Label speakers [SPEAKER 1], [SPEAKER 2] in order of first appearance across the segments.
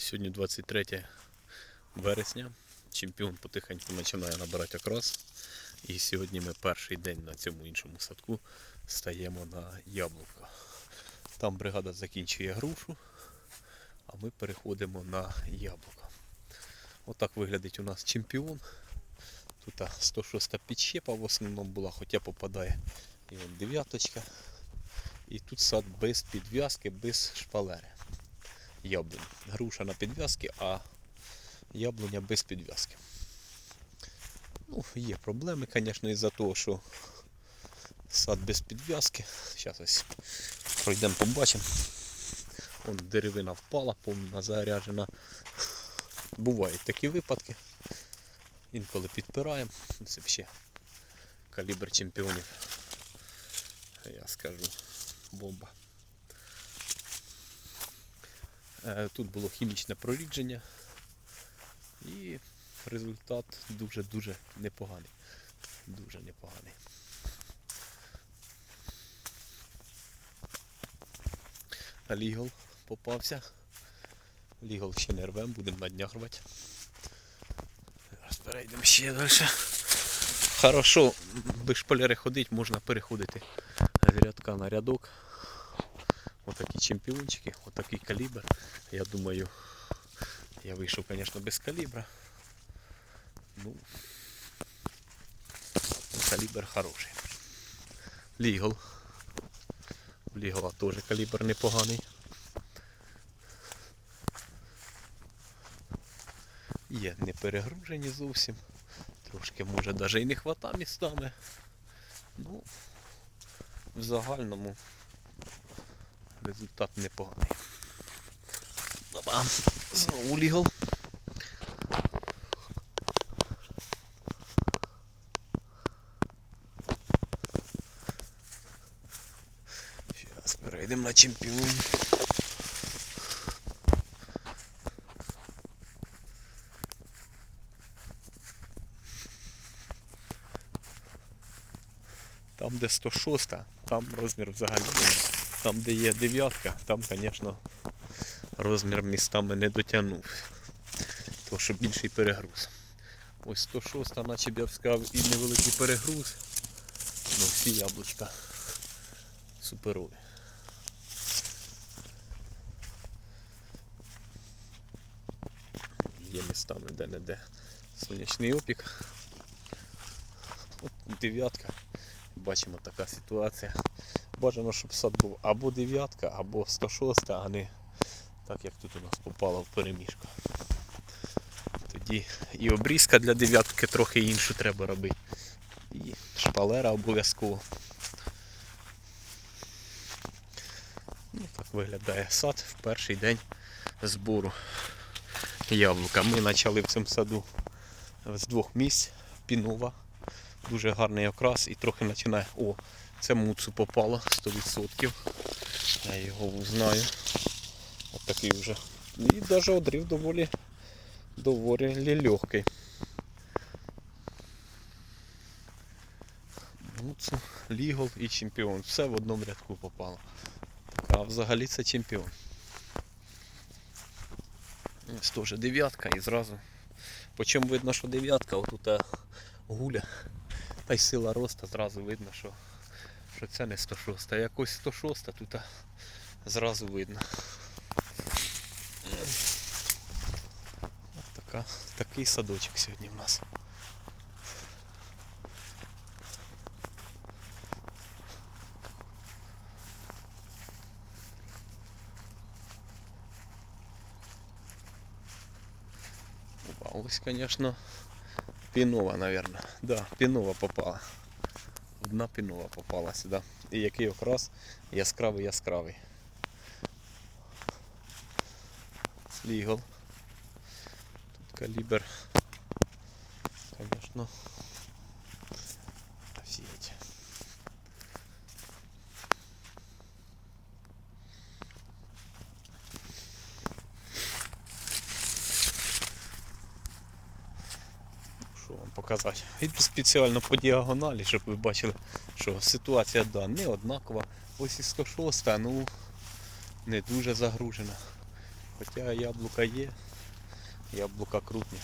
[SPEAKER 1] Сьогодні 23 вересня. Чемпіон потихеньку починає набирати окрас. І сьогодні ми перший день на цьому іншому садку стаємо на яблуко. Там бригада закінчує грушу, а ми переходимо на яблуко. Отак виглядить у нас чемпіон. Тут а, 106 підщепа в основному була, хоча попадає і дев'яточка. І тут сад без підв'язки, без шпалери. Яблунь. Груша на підв'язки, а яблуня без підв'язки. Ну, є проблеми, звісно, із-за того, що сад без підв'язки. Зараз ось пройдемо, побачимо. Вон деревина впала, повна заряджена. Бувають такі випадки. Інколи підпираємо. Це ще калібр чемпіонів. Я скажу, бомба. Е, Тут було хімічне прорідження і результат дуже-дуже непоганий. Дуже непоганий. Лігол попався. Лігол ще не рвем, будемо на днях рвати. Зараз перейдемо ще далі. Хорошо, без шпалери ходить, можна переходити з рядка на рядок. Отакі чемпіончики, отакий калібр. Я думаю, я вийшов, звісно, без калібра. Ну, калібр хороший. Лігол. Лігола теж калібр непоганий. Є не перегружені зовсім. Трошки може навіть і не хвата містами. Ну, в загальному результат непоганий. Баба, знову лігол. Зараз перейдемо на чемпіон. Там, де 106, там розмір взагалі. Там, де є дев'ятка, там, звісно, розмір містами не дотягнув. Тому що більший перегруз. Ось 106, наче б я б сказав, і невеликий перегруз. Ну, всі яблучка суперові. Є містами де-не-де сонячний опік. От дев'ятка. Бачимо така ситуація. Бажано, щоб сад був або дев'ятка, або 106, а не так як тут у нас попало в переміжку. Тоді і обрізка для дев'ятки трохи іншу треба робити. І шпалера обов'язково. Ну, так виглядає сад в перший день збору яблука. Ми почали в цьому саду з двох місць. Пінова. Дуже гарний окрас і трохи починає. О, це муцу попало 100%. Я його знаю. От такий вже. І навіть одрив доволі доволі легкий. Муцу, лігол і чемпіон. Все в одному рядку попало. А взагалі це чемпіон. Ось теж дев'ятка і зразу. Причому видно, що дев'ятка, отут е, гуля. Та й сила росту зразу видно, що, що це не 106, а якось 106 тут а, зразу видно. Ось така, такий садочок сьогодні в нас. Ось, конечно, пінова, наверное. Да, пінова попала. Одна пінова попала сюди. І який окрас яскравий яскравий. Слігол. Тут калібр. Конечно. Що вам показати? Іду спеціально по діагоналі, щоб ви бачили, що ситуація да, не однакова. Ось і 106, ну не дуже загружена. Хоча яблука є, яблука крупні.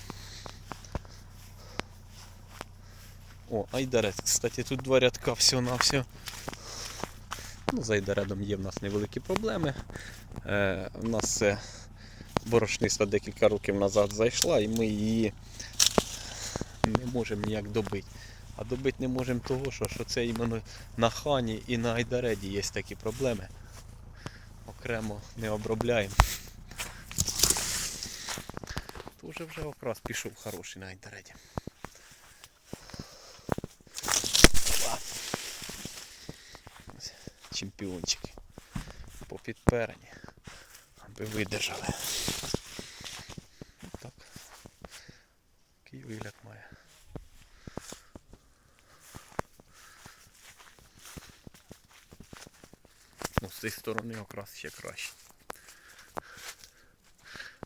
[SPEAKER 1] О, айдарець, кстати, тут два рядка всього на все. Ну, з айдаредом є в нас невеликі проблеми. Е, у нас це борошниста декілька років назад зайшла і ми її не можемо ніяк добити. А добити не можемо того, що, що це іменно на хані і на айдареді є такі проблеми. Окремо не обробляємо. Вже вже окрас пішов хороший на айдареді. Чемпіончики. Попідперені. Аби видержали. Так. Такий вигляд має. Ну, з цієї сторони якраз ще краще.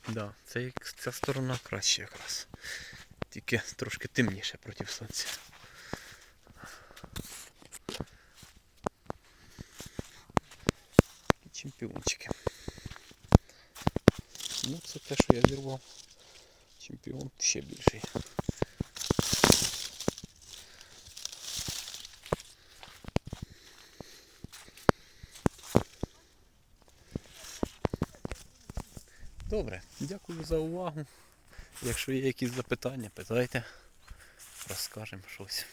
[SPEAKER 1] Да, це, ця сторона краще якраз. Тільки трошки темніше проти сонця. Такі чемпіончики. Ну, це те, що я зірвав. Чемпіон ще більший. Добре, дякую за увагу. Якщо є якісь запитання, питайте, розкажемо щось.